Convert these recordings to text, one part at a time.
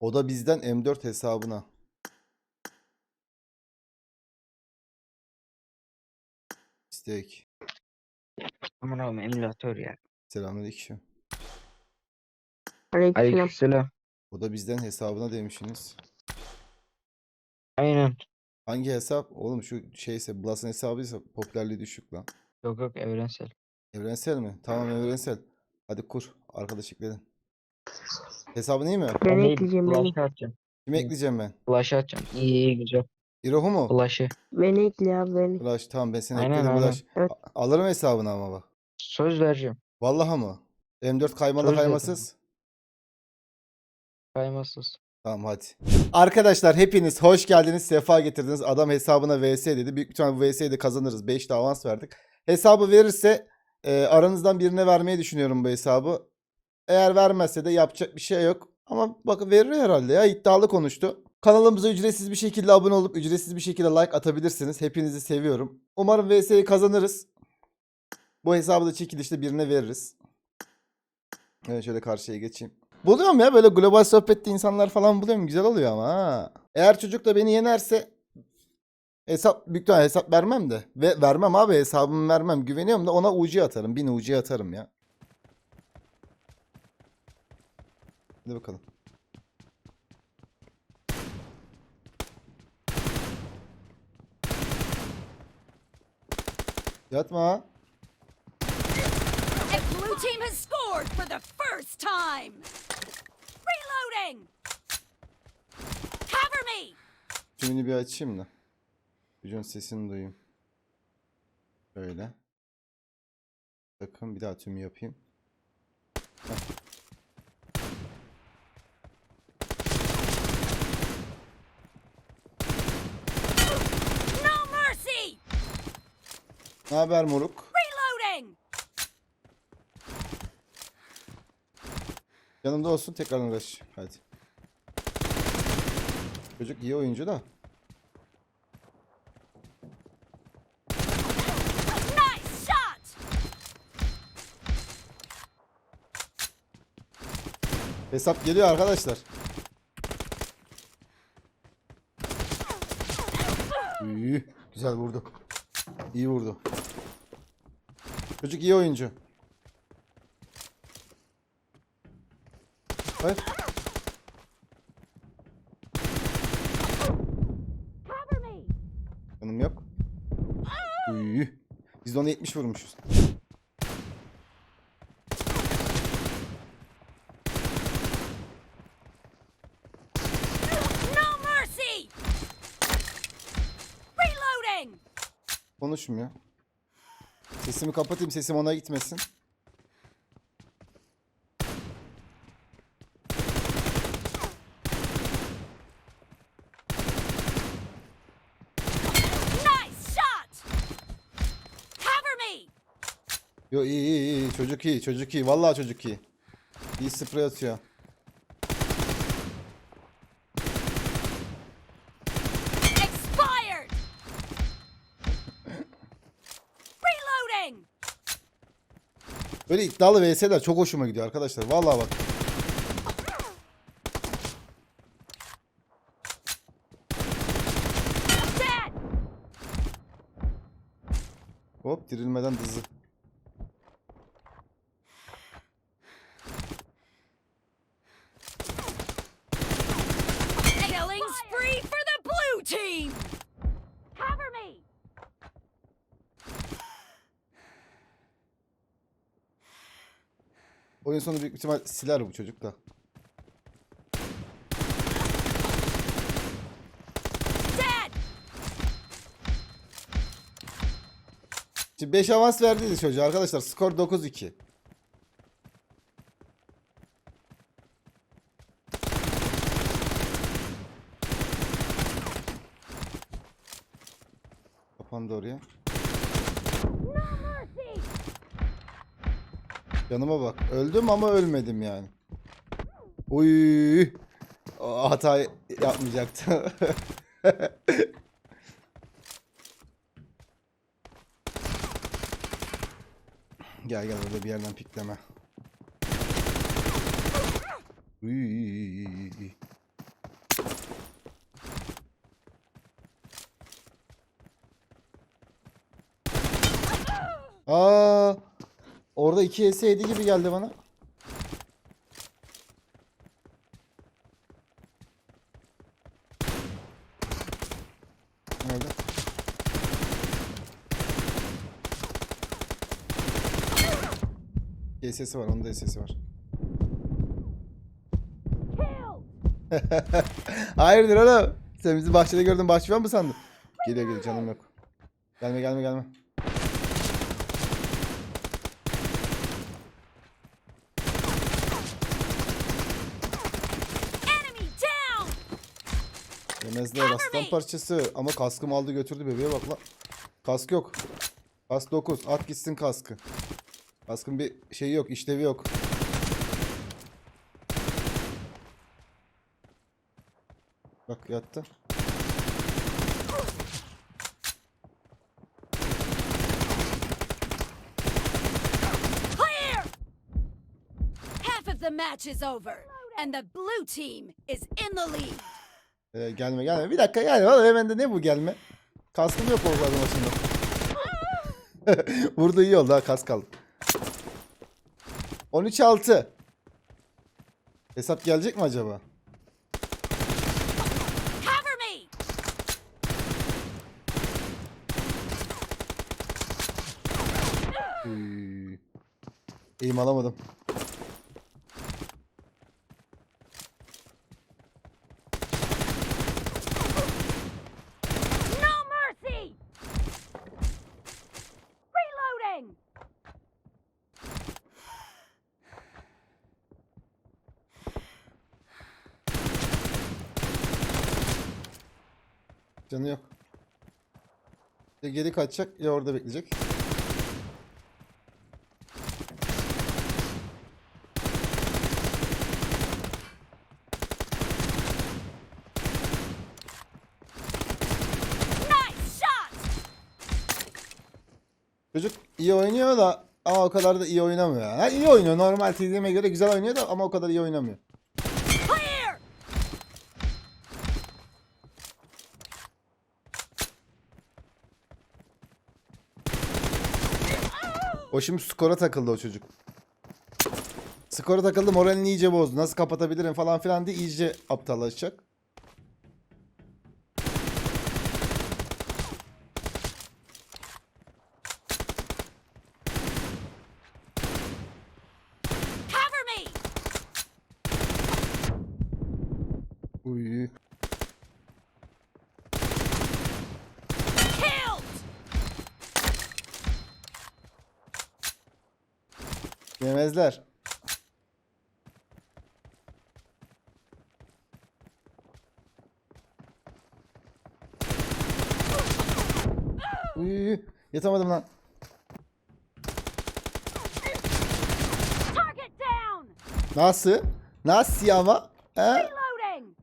O da bizden M4 hesabına. İstek. Aman oğlum emülatör ya. Selamünaleyküm. Aleykümselam. Aleykümselam. O da bizden hesabına demişsiniz. Aynen. Hangi hesap? Oğlum şu şeyse Blas'ın hesabıysa popülerliği düşük lan. Yok yok evrensel. Evrensel mi? Tamam evrensel. Hadi kur. Arkadaş ekledin. Hesabın iyi mi? Ben değil, ekleyeceğim beni. Flash'ı atacağım. Kimi ekleyeceğim ben? Flash'ı atacağım. İyi iyi güzel. İrohu mu? Flash'ı. Beni ekle abi beni. Flash tamam ben seni Aynen, ekledim aynen. Flash. Evet. A- Alırım hesabını ama bak. Söz vereceğim. Vallahi mı? M4 kaymalı Söz kaymasız. Kaymasız. Tamam hadi. Arkadaşlar hepiniz hoş geldiniz. Sefa getirdiniz. Adam hesabına VS dedi. Büyük bir ihtimalle bu VS'yi de kazanırız. 5 de avans verdik. Hesabı verirse e, aranızdan birine vermeyi düşünüyorum bu hesabı. Eğer vermezse de yapacak bir şey yok. Ama bakın verir herhalde ya. iddialı konuştu. Kanalımıza ücretsiz bir şekilde abone olup ücretsiz bir şekilde like atabilirsiniz. Hepinizi seviyorum. Umarım VS'yi kazanırız. Bu hesabı da çekilişte birine veririz. Evet şöyle karşıya geçeyim. Buluyorum ya böyle global sohbette insanlar falan buluyorum. Güzel oluyor ama ha. Eğer çocuk da beni yenerse hesap büyük hesap vermem de. Ve vermem abi hesabımı vermem. Güveniyorum da ona UC atarım. Bin UC atarım ya. Hadi bakalım. Yatma. The blue team has scored for the first time. Reloading. Cover me. Tümünü bir açayım da. Çocuğun sesini duyayım. Böyle. Bakın bir daha tümü yapayım. Heh. No mercy. Ne haber moruk? Reloading. Yanımda olsun tekrar uğraş. Hadi. Çocuk iyi oyuncu da. Hesap geliyor arkadaşlar. İyi. Güzel vurdu. İyi vurdu. Çocuk iyi oyuncu. Hayır. Canım yok. Uy. Biz de ona 70 vurmuşuz. No mercy. Reloading. Konuşmuyor. Sesimi kapatayım sesim ona gitmesin. Nice shot. Cover me. Yo iyi iyi iyi çocuk iyi çocuk iyi vallahi çocuk iyi. İyi sprey atıyor. Expired. Reloading. Böyle iddialı VS'ler çok hoşuma gidiyor arkadaşlar. Vallahi bak. Hop dirilmeden hızlı. Killing spree for the blue team. Cover me. Oyun sonu büyük ihtimal siler bu çocuk da. Şimdi 5 avans verdiydi çocuğa arkadaşlar. Skor 9-2. Kapandı oraya. Yanıma bak. Öldüm ama ölmedim yani. Uy. Hata yapmayacaktı. gel gel burada bir yerden pikleme. Uy. Aa! Orada 2 S7 gibi geldi bana. Nerede? SS'i var, onun da SS'i var. Hayırdır oğlum? Sen bizi bahçede gördün bahçıvan mı sandın? Geliyor geliyor canım yok. Gelme gelme gelme. Yemezler aslan parçası. Ama kaskımı aldı götürdü bebeğe bak lan. Kask yok. Kask 9. At gitsin kaskı. Kaskın bir şeyi yok, işlevi yok. Bak yattı. The match is over, and the blue team is in the lead. Ee, gelme gelme. Bir dakika gelme. Oğlum hemen de ne bu gelme? Kaskım yok orada maçında. Burada iyi oldu ha kask aldı. 13-6. Hesap gelecek mi acaba? Eğim alamadım. No mercy! Reloading! Canı yok. Ya geri kaçacak ya orada bekleyecek. Nice shot! Çocuk iyi oynuyor da ama o kadar da iyi oynamıyor. Ha, iyi oynuyor. Normal TDM'e göre güzel oynuyor da ama o kadar iyi oynamıyor. O şimdi skora takıldı o çocuk. Skora takıldı moralini iyice bozdu. Nasıl kapatabilirim falan filan diye iyice aptallaşacak. Cover me! Uy. Killed! Yemezler. Uy. Yatamadım lan. Nasıl? Nasıl ama? He?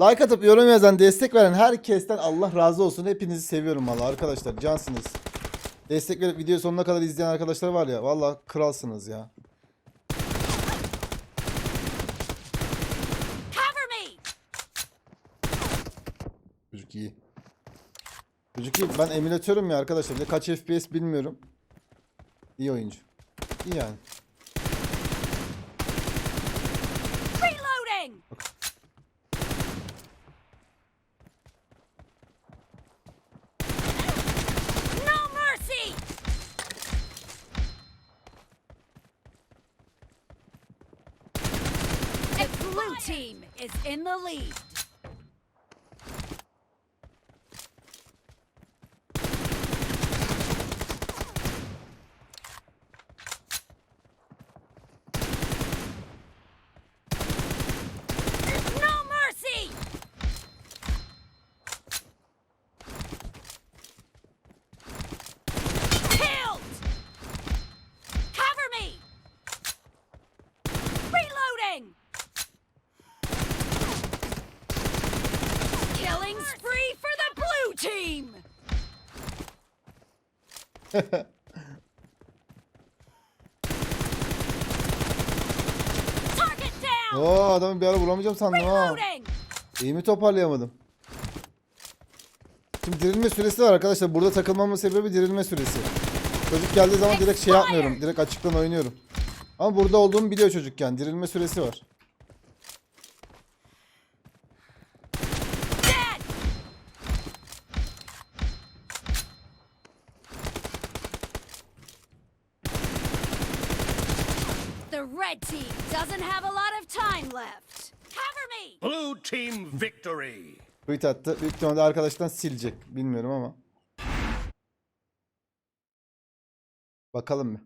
Like atıp yorum yazan, destek veren herkesten Allah razı olsun. Hepinizi seviyorum valla arkadaşlar. Cansınız. Destek verip video sonuna kadar izleyen arkadaşlar var ya. Valla kralsınız ya. Cover me! Çocuk iyi. İyi. Ben emülatörüm ya arkadaşlar. Bir de kaç FPS bilmiyorum. İyi oyuncu. İyi yani. Reloading! No mercy! The blue team is in the lead. No mercy! Killed! Cover me! Reloading! Killing spree for the blue team! Target down! Oo adamı bir ara vuramayacağım sandım ha. İyi toparlayamadım? Şimdi dirilme süresi var arkadaşlar. Burada takılmamın sebebi dirilme süresi. Çocuk geldiği zaman direkt şey yapmıyorum. Direkt açıktan oynuyorum. Ama burada olduğumu biliyor çocukken. Dirilme süresi var. Dead! The red team doesn't have a lot of time left. Cover me! Blue team victory. Tweet attı. Büyük ihtimalle arkadaştan silecek. Bilmiyorum ama. Bakalım bir.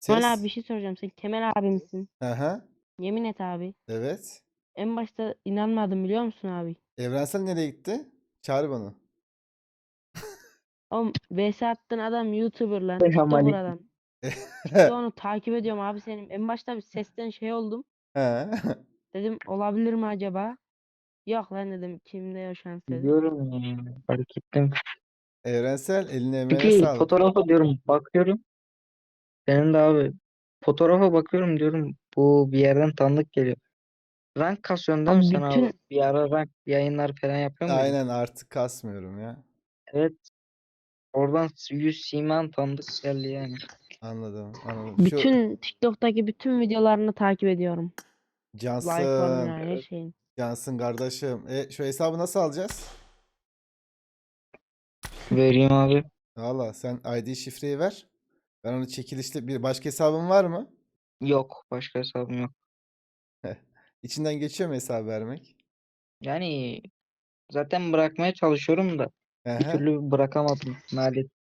Ses. Kemal abi bir şey soracağım. Sen Kemal abi misin? Aha, Yemin et abi. evet. En başta inanmadım biliyor musun abi? Evrensel nereye gitti? Çağır bana. Oğlum VS attığın adam YouTuber lan. Selamünaleyküm. TikToker adam. İşte onu takip ediyorum abi senin. En başta bir sesten şey oldum. He. Dedim olabilir mi acaba? Yok lan dedim kimde o şans dedim. Biliyorum ya. Fark ettim. Evrensel eline emeğine Peki sağlık. fotoğrafa diyorum bakıyorum. Senin de abi fotoğrafa bakıyorum diyorum. Bu bir yerden tanıdık geliyor. Rank kasıyorsun değil mi sen abi? bütün- Bir ara rank yayınlar falan yapıyor muydun? Aynen artık kasmıyorum ya. Evet. Oradan yüz siman tanıdık geldi yani. Anladım, anladım. Şu Bütün TikTok'taki bütün videolarını takip ediyorum. Cansın, Like'larını her şeyin. Cansın kardeşim. E, şu hesabı nasıl alacağız? Vereyim abi. Valla sen ID şifreyi ver. Ben onu çekilişte bir başka hesabın var mı? Yok. Başka hesabım yok. İçinden geçiyor mu hesabı vermek? Yani zaten bırakmaya çalışıyorum da bir türlü bırakamadım. Nalet.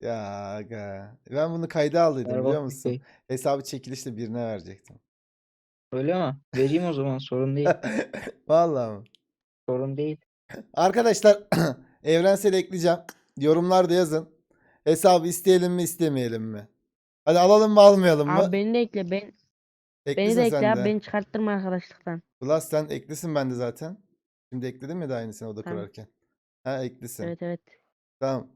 Ya aga. Ben bunu kayda aldıydım biliyor berbat bir musun? şey. Hesabı çekilişte birine verecektim. Öyle mi? Vereyim o zaman sorun değil. Vallahi mı? Sorun değil. Arkadaşlar evrensel ekleyeceğim. Yorumlarda yazın. Hesabı isteyelim mi istemeyelim mi? Hadi alalım mı almayalım mı? Abi beni de ekle. Ben, beni Eklisin de ekle sen abi. de. Beni çıkarttırma arkadaşlıktan. Plus sen eklisin ben de zaten. Şimdi ekledin mi de aynısını oda Tamam. kurarken? Ha eklisin. Evet evet. Tamam.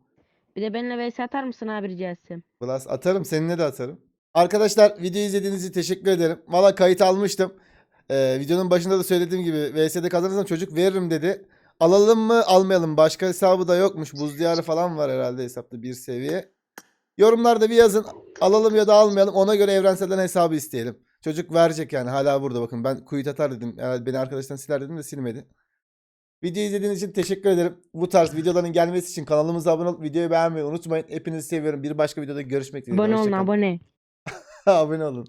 Bir de benimle VS atar mısın abi rica etsem? Plus atarım. Seninle de atarım. Arkadaşlar videoyu izlediğiniz için teşekkür ederim. Valla kayıt almıştım. Ee, videonun başında da söylediğim gibi VS'de kazanırsam çocuk veririm dedi. Alalım mı almayalım? Başka hesabı da yokmuş. Buz diyarı falan var herhalde hesapta bir seviye. Yorumlarda bir yazın. Alalım ya da almayalım. Ona göre evrenselden hesabı isteyelim. Çocuk verecek yani hala burada bakın. Ben kuyut atar dedim. Herhalde beni arkadaştan siler dedim de silmedi. Videoyu izlediğiniz için teşekkür ederim. Bu tarz videoların gelmesi için kanalımıza abone olup videoyu beğenmeyi unutmayın. Hepinizi seviyorum. Bir başka videoda görüşmek dileğiyle. Abone olun abone. abone olun.